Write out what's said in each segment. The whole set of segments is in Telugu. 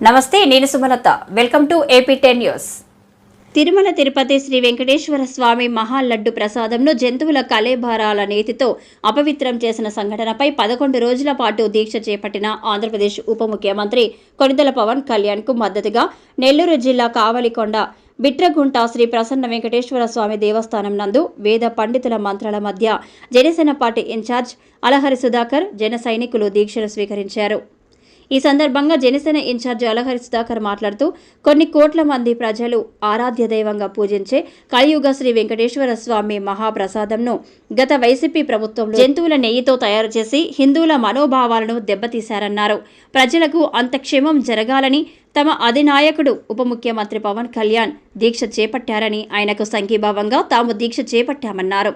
నమస్తే నేను Sumalatha. Welcome to AP ten news Tirumala Tirupati Sri Venkateswara Swamy మహాలడ్డు ప్రసాదంను జంతువుల కలేభారాల నేతితో అపవిత్రం చేసిన సంఘటనపై పదకొండు రోజుల పాటు దీక్ష చేపట్టిన ఆంధ్రప్రదేశ్ ఉప ముఖ్యమంత్రి కొనిదల పవన్ కళ్యాణ్కు మద్దతుగా నెల్లూరు జిల్లా కావలికొండ బిట్రగుంట శ్రీ ప్రసన్న వెంకటేశ్వర స్వామి దేవస్థానం నందు వేద పండితుల మంత్రాల మధ్య జనసేన పార్టీ ఇన్ఛార్జ్ అలహరి సుధాకర్ జన సైనికులు దీక్షను స్వీకరించారు. ఈ సందర్భంగా జనసేన ఇన్ఛార్జ్ అలహరి సుధాకర్ మాట్లాడుతూ కొన్ని కోట్ల మంది ప్రజలు ఆరాధ్య దైవంగా పూజించే కలియుగ శ్రీ వెంకటేశ్వర స్వామి మహాప్రసాదంను గత వైసీపీ ప్రభుత్వంలో జంతువుల నెయ్యితో తయారు చేసి హిందువుల మనోభావాలను దెబ్బతీశారన్నారు. ప్రజలకు అంత క్షేమం జరగాలని తమ అధినాయకుడు ఉప ముఖ్యమంత్రి పవన్ కళ్యాణ్ దీక్ష చేపట్టారని ఆయనకు సంఘీభావంగా తాము దీక్ష చేపట్టామన్నారు.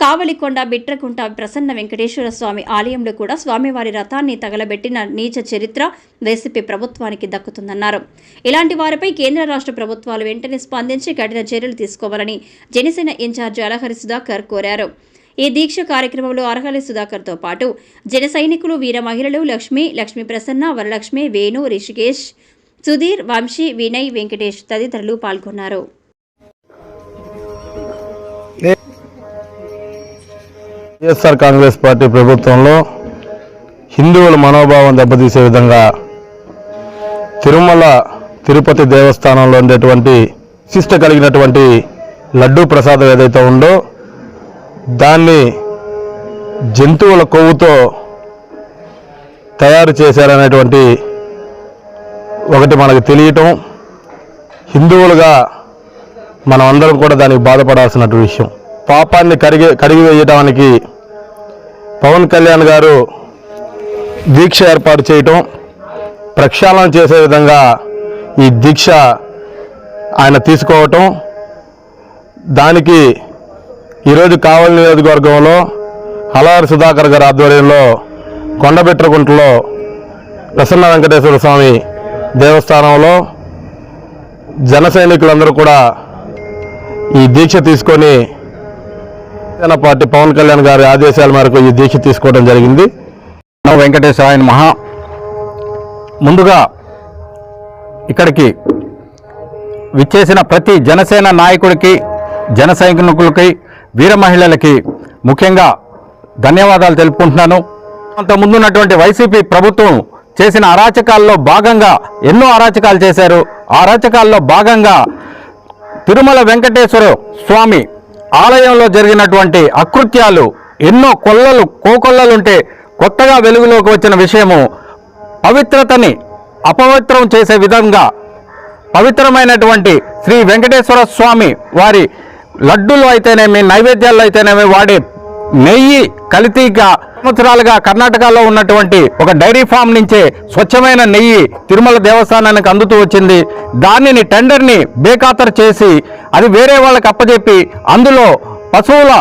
కావలికొండ బిట్రకుంట ప్రసన్న వెంకటేశ్వర స్వామి ఆలయంలో కూడా స్వామివారి రథాన్ని తగలబెట్టిన నీచ చరిత్ర వైసీపీ ప్రభుత్వానికి దక్కుతుందన్నారు. ఇలాంటి వారిపై కేంద్ర రాష్ట్ర ప్రభుత్వాలు వెంటనే స్పందించి కఠిన చర్యలు తీసుకోవాలని జనసేన ఇన్ఛార్జి అలహరి సుధాకర్ కోరారు. ఈ దీక్ష కార్యక్రమంలో అర్హలి సుధాకర్తో పాటు జన సైనికులు వీర మహిళలు లక్ష్మి లక్ష్మీ ప్రసన్న వరలక్ష్మి వేణు రిషికేష్ సుధీర్ వంశీ వినయ్ వెంకటేష్ తదితరులు పాల్గొన్నారు. వైఎస్ఆర్ కాంగ్రెస్ పార్టీ ప్రభుత్వంలో హిందువుల మనోభావం దెబ్బతీసే విధంగా తిరుమల తిరుపతి దేవస్థానంలో ఉండేటువంటి శిష్ట కలిగినటువంటి లడ్డూ ప్రసాదం ఏదైతే ఉందో దాన్ని జంతువుల కొవ్వుతో తయారు చేశారనేటువంటి ఒకటి మనకు తెలియటం హిందువులుగా మనం అందరం కూడా దానికి బాధపడాల్సిన విషయం. పాపాన్ని కడిగి కడిగి వేయడానికి పవన్ కళ్యాణ్ గారు దీక్ష ఏర్పాటు చేయటం ప్రక్షాళన చేసే విధంగా ఈ దీక్ష ఆయన తీసుకోవటం దానికి ఈరోజు కావలి నియోజకవర్గంలో హలవారి సుధాకర్ గారి ఆధ్వర్యంలో కొండబెట్రగుంటలో ప్రసన్న వెంకటేశ్వర స్వామి దేవస్థానంలో జన సైనికులందరూ కూడా ఈ దీక్ష తీసుకొని జనసేన పార్టీ పవన్ కళ్యాణ్ గారి ఆదేశాల మేరకు ఈ దీక్ష తీసుకోవడం జరిగింది. నమో వెంకటేశ్వరాయన మహా ముందుగా ఇక్కడికి విచ్చేసిన ప్రతి జనసేన నాయకుడికి జన సైనికులకి వీర మహిళలకి ముఖ్యంగా ధన్యవాదాలు తెలుపుకుంటున్నాను. అంతకుముందున్నటువంటి వైసీపీ ప్రభుత్వం చేసిన అరాచకాల్లో భాగంగా ఎన్నో అరాచకాలు చేశారు. ఆ అరాచకాల్లో భాగంగా తిరుమల వెంకటేశ్వర స్వామి ఆలయంలో జరిగినటువంటి అకృత్యాలు ఎన్నో కొల్లలు కోకొల్లలుంటే కొత్తగా వెలుగులోకి వచ్చిన విషయము పవిత్రతని అపవిత్రం చేసే విధంగా పవిత్రమైనటువంటి శ్రీ వెంకటేశ్వర స్వామి వారి లడ్డూలు అయితేనేమి నైవేద్యాలు అయితేనేమి వాడే నెయ్యి కల్తీగా సంవత్సరాలుగా కర్ణాటకలో ఉన్నటువంటి ఒక డైరీ ఫామ్ నుంచే స్వచ్ఛమైన నెయ్యి తిరుమల దేవస్థానానికి అందుతూ వచ్చింది. దానిని టెండర్ని బేఖాతరు చేసి అది వేరే వాళ్ళకి అప్పజెప్పి అందులో పశువుల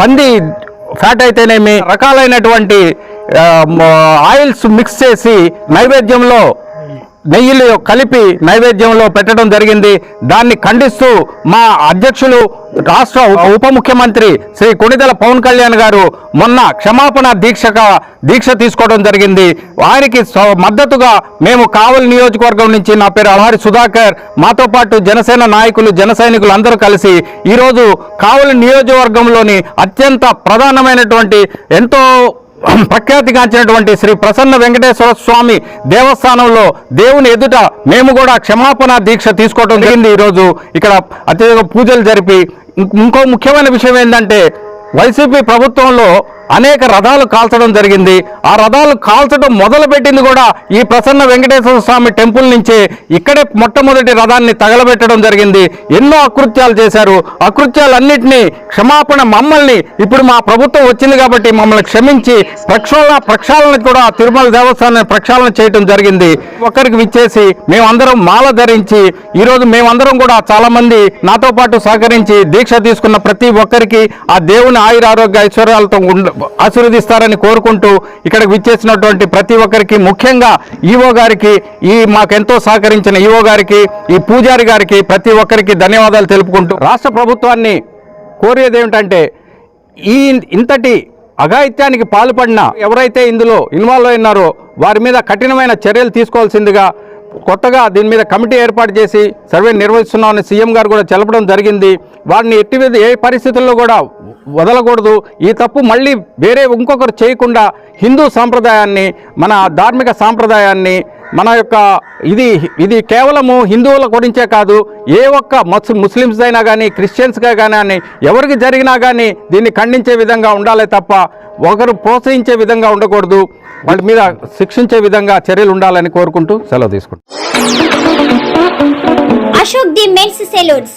పంది ఫ్యాట్ అయితేనేమి రకాలైనటువంటి ఆయిల్స్ మిక్స్ చేసి నైవేద్యంలో నెయ్యిలు కలిపి నైవేద్యంలో పెట్టడం జరిగింది. దాన్ని ఖండిస్తూ మా అధ్యక్షులు రాష్ట్ర ఉప- ముఖ్యమంత్రి శ్రీ కొణిదల పవన్ కళ్యాణ్ గారు మొన్న క్షమాపణ దీక్షగా దీక్ష తీసుకోవడం జరిగింది. వారికి స- మద్దతుగా మేము కావలి నియోజకవర్గం నుంచి నా పేరు అలహరి సుధాకర్ మాతో పాటు జనసేన నాయకులు జన సైనికులు అందరూ కలిసి ఈరోజు కావలి నియోజకవర్గంలోని అత్యంత ప్రధానమైనటువంటి ఎంతో ప్రఖ్యాతిగాంచినటువంటి శ్రీ ప్రసన్న వెంకటేశ్వర స్వామి దేవస్థానంలో దేవుని ఎదుట మేము కూడా క్షమాపణ దీక్ష తీసుకోవడం జరిగింది ఈరోజు. ఇక్కడ అత్యధిక పూజలు జరిపి ఇం- ఇంకో ముఖ్యమైన విషయం ఏంటంటే వైసీపీ ప్రభుత్వంలో అనేక రథాలు కాల్చడం జరిగింది. ఆ రథాలు కాల్చడం మొదలుపెట్టింది కూడా ఈ ప్రసన్న వెంకటేశ్వర స్వామి టెంపుల్ నుంచే. ఇక్కడే మొట్టమొదటి రథాన్ని తగలబెట్టడం జరిగింది. ఎన్నో అకృత్యాలు చేశారు. అకృత్యాలన్నింటినీ క్షమాపణ మమ్మల్ని ఇప్పుడు మా ప్రభుత్వం వచ్చింది కాబట్టి మమ్మల్ని క్షమించి ప్రక్షాళన ప్రక్షాళన కూడా తిరుమల దేవస్థానాన్ని ప్రక్షాళన చేయడం జరిగింది. ఒకరికి విచ్చేసి మేమందరం మాల ధరించి ఈరోజు మేమందరం కూడా చాలా మంది నాతో పాటు సహకరించి దీక్ష తీసుకున్న ప్రతి ఒక్కరికి ఆ దేవుని ఆయుర ఆరోగ్య ఐశ్వర్యాలతో ఆశీర్వదిస్తారని కోరుకుంటూ ఇక్కడికి విచ్చేసినటువంటి ప్రతి ఒక్కరికి ముఖ్యంగా ఈవో గారికి ఈ మాకెంతో సహకరించిన ఈవో గారికి ఈ పూజారి గారికి ప్రతి ఒక్కరికి ధన్యవాదాలు తెలుపుకుంటూ రాష్ట్ర ప్రభుత్వాన్ని కోరేది ఏమిటంటే ఈ ఇంతటి అఘాయిత్యానికి పాల్పడిన ఎవరైతే ఇందులో ఇన్వాల్వ్ అయినారో వారి మీద కఠినమైన చర్యలు తీసుకోవాల్సిందిగా కొత్తగా దీని మీద కమిటీ ఏర్పాటు చేసి సర్వే నిర్వహిస్తున్నామని సీఎం గారు కూడా తెలపడం జరిగింది. వారిని ఎట్టి ఏ పరిస్థితుల్లో కూడా వదలకూడదు. ఈ తప్పు మళ్ళీ వేరే ఇంకొకరు చేయకుండా హిందూ సాంప్రదాయాన్ని మన ధార్మిక సాంప్రదాయాన్ని మన యొక్క ఇది ఇది కేవలము హిందువుల గురించే కాదు ఏ ఒక్క ముస్ ముస్లిమ్స్ అయినా కానీ క్రిస్టియన్స్గా కానీ ఎవరికి జరిగినా కానీ దీన్ని ఖండించే విధంగా ఉండాలి తప్ప ఒకరు ప్రోత్సహించే విధంగా ఉండకూడదు. వాళ్ళ మీద శిక్షించే విధంగా చర్యలు ఉండాలని కోరుకుంటూ సెలవు తీసుకుంటాం Ashok the men's salons.